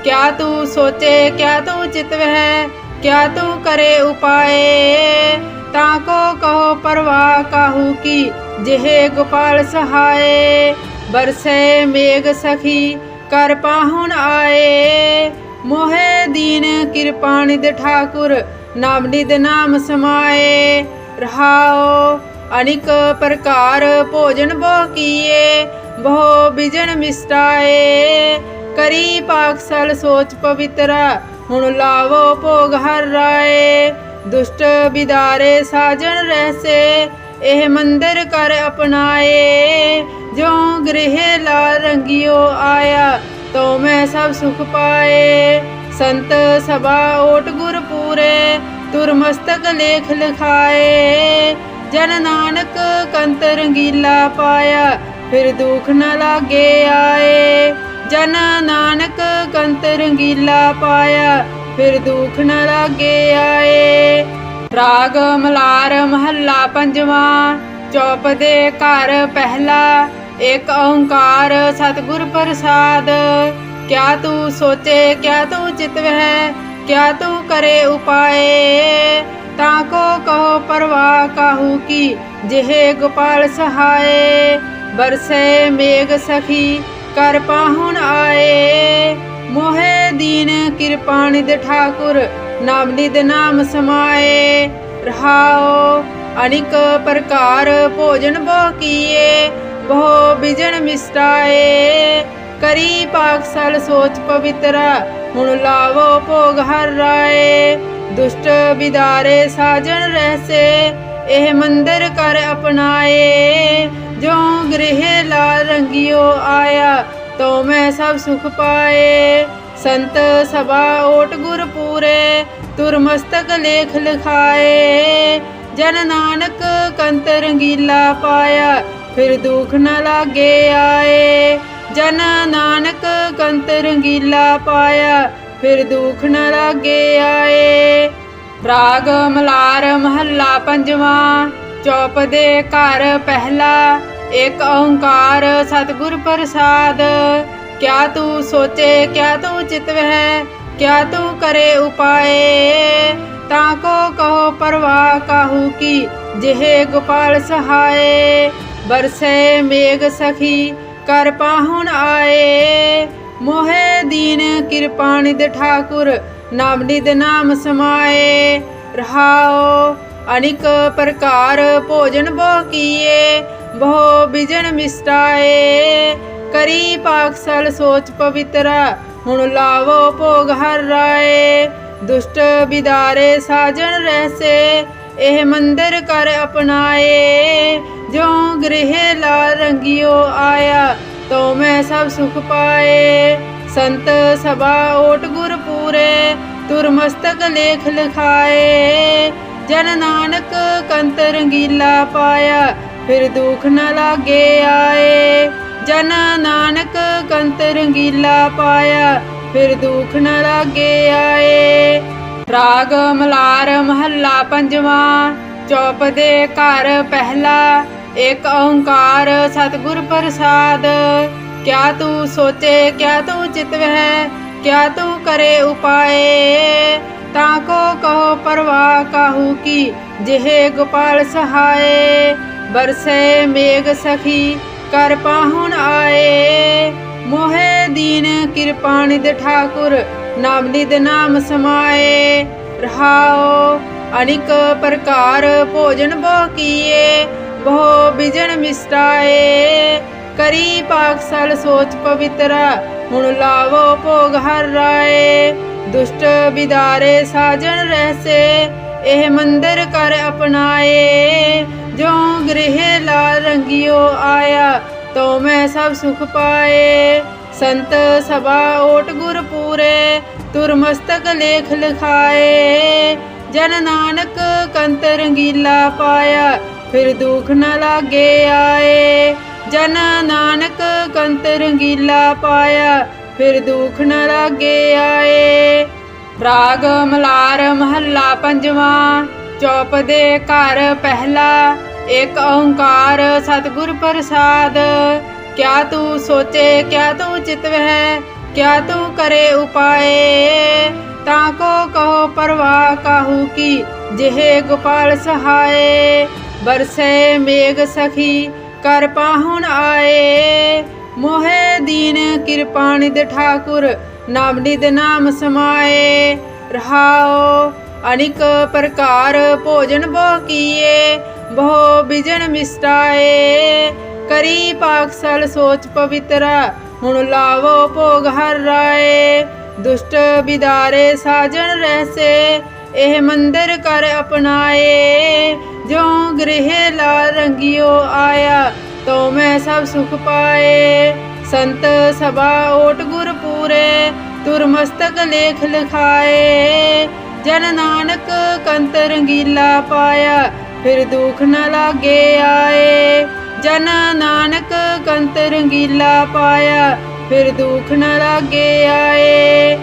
ਕਿਆ ਤੂੰ ਸੋਚੇ, ਕਿਆ ਤੂੰ ਚਿਤਵਹਿ ਕਿਆ ਤੂੰ ਕਰੇ ਉਪਾਏ। ਤਾਂ ਕੋ ਕਹੋ ਪਰਵਾਹ ਕਾਹੂ ਕੀ, ਜਿਹੇ ਗੋਪਾਲ ਸਹਾਏ। ਬਰਸੇ ਮੇਘ ਸਖੀ, ਕਰ ਪਾਹੁਣ ਆਏ। ਮੋਹਿ ਦੀਨ ਕਿਰਪਾਣਿਦ ਠਾਕੁਰ, ਨਾਮ ਨਿਦ ਨਾਮ ਸਮਾਏ। ਰਹਾਓ ਅਨਿਕ ਪ੍ਰਕਾਰ ਭੋਜਨ ਬਹੁ ਕੀਏ, ਬਹੁ ਬਿਜਨ ਮਿਸਟਾਏ। ਕਰੀ ਪਾਕਸਲ ਸੋਚ ਪਵਿੱਤਰਾ, ਹੁਣ ਲਾਵੋ ਭੋਗ ਹਰ ਰਾਏ। ਦੁਸ਼ਟ ਬਿਦਾਰੇ ਸਾਜਣ ਰਹਿਸੇ, ਇਹ ਮੰਦਰ ਕਰ ਅਪਣਾਏ। ਜੋ ਗ੍ਰਹਿ ਲਾਲ ਰੰਗਿਓ ਆਇਆ ਤੋ ਮੈਂ ਸਭ ਸੁਖ ਪਾਏ। ਸੰਤ ਸਭਾ ਓਟ ਗੁਰ ਪੂਰੇ, ਤੁਰ ਮਸਤਕ ਲੇਖ ਲਿਖਾਏ। ਜਨ ਨਾਨਕ ਕੰਤ ਰੰਗੀਲਾ ਪਾਇਆ, ਫਿਰ ਦੁਖ ਨ ਲਾਗੇ ਆਏ। ਜਨ ਨਾਨਕ ਕੰਤ ਰੰਗੀਲਾ ਪਾਇਆ, ਫਿਰ ਦੁਖ ਨ ਲਾਗੇ ਆਏ। ਰਾਗ ਮਲਾਰ ਮਹੱਲਾ ਪੰਜਵਾਂ, ਚੌਪ ਦੇ ਘਰ ਪਹਿਲਾ ਏਕ ਓੰਕਾਰ ਸਤਿਗੁਰ ਪ੍ਰਸਾਦ। ਕਿਆ ਤੂੰ ਸੋਚੇ, ਕਿਆ ਤੂੰ ਚਿਤਵਹਿ ਕਿਆ ਤੂੰ ਕਰੇ ਉਪਾਏ। ਤਾਂ ਕੋ ਕਹੋ ਪਰਵਾਹ ਕਾਹੂ ਕੀ, ਜਿਹੇ ਗੋਪਾਲ ਸਹਾਏ। ਬਰਸੇ ਮੇਘ ਸਖੀ, ਕਰ ਪਾਹੁਣ ਆਏ। ਮੋਹੇ ਦੀਨ ਕਿਰਪਾ ਨਿਧ ਠਾਕੁਰ, ਨਾਮ ਨਿਦ ਨਾਮ ਸਮਾਏ। ਰਹਾਓ ਅਨਿਕ ਪ੍ਰਕਾਰ ਭੋਜਨ ਬੋ ਕੀਏ ਬਹੁ ਬਿਜਨ ਮਿਸਟਾਏ। ਕਰੀ ਪਾਕਸਲ ਸੋਚ ਪਵਿੱਤਰ, ਹੁਣ ਲਾਵੋ ਭੋਗ ਹਰ ਰਾਏ। ਦੁਸ਼ਟ ਵਿਦਾਰੇ ਸਾਜਣ ਰਹਿਸੇ, ਇਹ ਮੰਦਰ ਕਰ ਅਪਣਾਏ। ਜੋ ਗ੍ਰਹਿ ਲਾਲ ਰੰਗਿਓ ਆਇਆ ਤੋ ਮੈਂ ਸਭ ਸੁਖ ਪਾਏ। ਸੰਤ ਸਭਾ ਓਟ ਗੁਰ ਪੂਰੇ ਤੁਰ ਮਸਤਕ ਲੇਖ ਲਿਖਾਏ। ਜਨ ਨਾਨਕ ਕੰਤ ਰੰਗੀਲਾ ਪਾਇਆ ਫਿਰ ਦੁਖ ਨ ਲਾਗੇ ਆਏ। ਜਨ ਨਾਨਕ ਕੰਤ ਰੰਗੀਲਾ ਪਾਇਆ, ਫਿਰ ਦੁਖ ਨ ਲਾਗੇ ਆਏ। ਰਾਗ ਮਲਾਰ ਮਹੱਲਾ ਪੰਜਵਾਂ, ਚੌਪ ਦੇ ਘਰ ਪਹਿਲਾ, ਇੱਕ ਓੰਕਾਰ ਸਤਿਗੁਰ ਪ੍ਰਸਾਦ। ਕਿਆ ਤੂੰ ਸੋਚੇ, ਕਿਆ ਤੂੰ ਚਿਤਵਹਿ ਕਿਆ ਤੂੰ ਕਰੇ ਉਪਾਏ। ਤਾਂ ਕੋ ਕਹੋ ਪਰਵਾਹ ਕਾਹੂ ਕੀ, ਜਿਹੇ ਗੋਪਾਲ ਸਹਾਏ। ਬਰਸੇ ਮੇਘ ਸਖੀ ਕਰ ਪਾਹੁਣ ਆਏ। ਮੋਹਿ ਦੀਨ ਕਿਰਪਾ ਨਿਧ ਠਾਕੁਰ, ਨਾਮ ਨਿਧ ਨਾਮ ਸਮਾਏ। ਰਹਾਓ ਅਨਿਕ ਪ੍ਰਕਾਰ ਭੋਜਨ ਬੋ ਕੀਏ, ਬਹੁ ਬਿਜਨ ਮਿਸਟਾਏ। ਕਰੀ ਪਾਕਸਲ ਸੋਚ ਪਵਿੱਤਰਾ, ਹੁਣ ਲਾਵੋ ਭੋਗ ਹਰ ਰਾਏ। ਦੁਸ਼ਟ ਬਿਦਾਰੇ ਸਾਜਣ ਰਹਿਸੇ, ਇਹ ਮੰਦਰ ਕਰ ਅਪਣਾਏ। ਜੋ ਗ੍ਰਹਿ ਲਾਲ ਰੰਗਿਓ ਆਇਆ, ਤੋ ਮੈਂ ਸਭ ਸੁਖ ਪਾਏ। ਸੰਤ ਸਭਾ ਓਟ ਗੁਰ ਪੂਰੇ, ਤੁਰ ਮਸਤਕ ਲੇਖ ਲਿਖਾਏ। ਜਨ ਨਾਨਕ ਕੰਤ ਰੰਗੀਲਾ ਪਾਇਆ, ਫਿਰ ਦੁਖ ਨ ਲਾਗੇ ਆਏ। ਜਨ ਨਾਨਕ ਕੰਤ ਰੰਗੀਲਾ ਪਾਇਆ, ਫਿਰ ਦੁਖ ਨ ਲਾਗੇ ਆਏ। ਰਾਗ ਮਲਾਰ ਮਹੱਲਾ ਪੰਜਵਾਂ, ਚੌਪ ਦੇ ਘਰ ਪਹਿਲਾ ਏਕ ਓੰਕਾਰ ਸਤਿਗੁਰ ਪ੍ਰਸਾਦ। ਕਿਆ ਤੂੰ ਸੋਚੇ, ਕਿਆ ਤੂੰ ਚਿਤਵਹਿ ਕਿਆ ਤੂੰ ਕਰੇ ਉਪਾਏ। ਤਾਂ ਕੋ ਕਹੋ ਪਰਵਾਹ ਕਾਹੂ ਕੀ, ਜਿਹੇ ਗੋਪਾਲ ਸਹਾਏ। ਬਰਸੇ ਮੇਘ ਸਖੀ, ਕਰ ਪਾਹੁਣ ਆਏ। ਮੋਹੇ ਦੀਨ ਕਿਰਪਾ ਨਿਦ ਠਾਕੁਰ, ਨਾਮ ਨਿਧ ਨਾਮ ਸਮਾਏ। ਰਹਾਓ ਅਨਿਕ ਪ੍ਰਕਾਰ ਭੋਜਨ ਬੋ ਕੀਏ ਬਹੁ ਬਿਜਣ ਮਿਸਟਾਏ ਕਰੀ ਪਾਕਸਲ ਸੋਚ ਪਵਿੱਤਰ ਹੁਣ ਲਾਵੋ ਭੋਗ ਹਰ ਰਾਏ ਦੁਸ਼ਟ ਵਿਦਾਰੇ ਸਾਜਣ ਰਹਿਸੇ ਇਹ ਮੰਦਰ ਕਰ ਅਪਣਾਏ ਜੋ ਗ੍ਰਹਿ ਲਾਲ ਰੰਗਿਓ ਆਇਆ ਤੋ ਮੈਂ ਸਭ ਸੁਖ ਪਾਏ ਸੰਤ ਸਭਾ ਓਟ ਗੁਰ ਪੂਰੇ ਤੁਰ ਮਸਤਕ ਲੇਖ ਲਿਖਾਏ ਜਨ ਨਾਨਕ ਕੰਤ ਰੰਗੀਲਾ ਪਾਇਆ ਫਿਰ ਦੁੱਖ ਨਾ ਲਾਗੇ ਆਏ। ਜਨ ਨਾਨਕ ਕੰਤ ਰੰਗੀਲਾ ਪਾਇਆ, ਫਿਰ ਦੁੱਖ ਨਾ ਲਾਗੇ ਆਏ। ਰਾਗ ਮਲਾਰ ਮਹੱਲਾ ਪੰਜਵਾਂ, ਚੌਪ ਦੇ ਘਰ ਪਹਿਲਾ, ਇੱਕ ਓੰਕਾਰ ਸਤਿਗੁਰ ਪ੍ਰਸਾਦ। ਕਿਆ ਤੂੰ ਸੋਚੇ, ਕਿਆ ਤੂੰ ਚਿਤਵਹਿ ਕਿਆ ਤੂੰ ਕਰੇ ਉਪਾਏ। ਤਾਂ ਕੋ ਕਹੋ ਪਰਵਾਹ ਕਾਹੂ ਕੀ, ਜਿਹੇ ਗੋਪਾਲ ਸਹਾਏ। ਬਰਸੇ ਮੇਘ ਸਖੀ, ਕਰ ਪਾਹੁਣ ਆਏ। ਮੋਹਿ ਦੀਨ ਕਿਰਪਾਣਿਧ ਠਾਕੁਰ, ਨਾਮ ਨਿਧ ਨਾਮ ਸਮਾਏ। ਰਹਾਓ ਅਨਿਕ ਪ੍ਰਕਾਰ ਭੋਜਨ ਬੋ ਕੀਏ, ਬਹੁ ਬਿਜਨ ਮਿਸਟਾਏ। ਕਰੀ ਪਾਕਸਲ ਸੋਚ ਪਵਿੱਤਰਾ, ਹੁਣ ਲਾਵੋ ਭੋਗ ਹਰ ਰਾਏ। ਦੁਸ਼ਟ ਬਿਦਾਰੇ ਸਾਜਣ ਰਹਿਸੇ ਇਹ ਮੰਦਰ ਕਰ ਅਪਣਾਏ। ਜੋ ਗ੍ਰਹਿ ਲਾਲ ਰੰਗਿਓ ਆਇਆ ਤੋ ਮੈਂ ਸਭ ਸੁਖ ਪਾਏ। ਸੰਤ ਸਭਾ ਓਟ ਗੁਰ ਪੂਰੇ ਤੁਰ ਮਸਤਕ ਲੇਖ ਲਿਖਾਏ। ਜਨ ਨਾਨਕ ਕੰਤ ਰੰਗੀਲਾ ਪਾਇਆ, ਫਿਰ ਦੁਖ ਨ ਲਾਗੇ ਆਏ। ਜਨ ਨਾਨਕ ਕੰਤ ਰੰਗੀਲਾ ਪਾਇਆ, ਫਿਰ ਦੁਖ ਨ ਲਾਗੇ ਆਏ।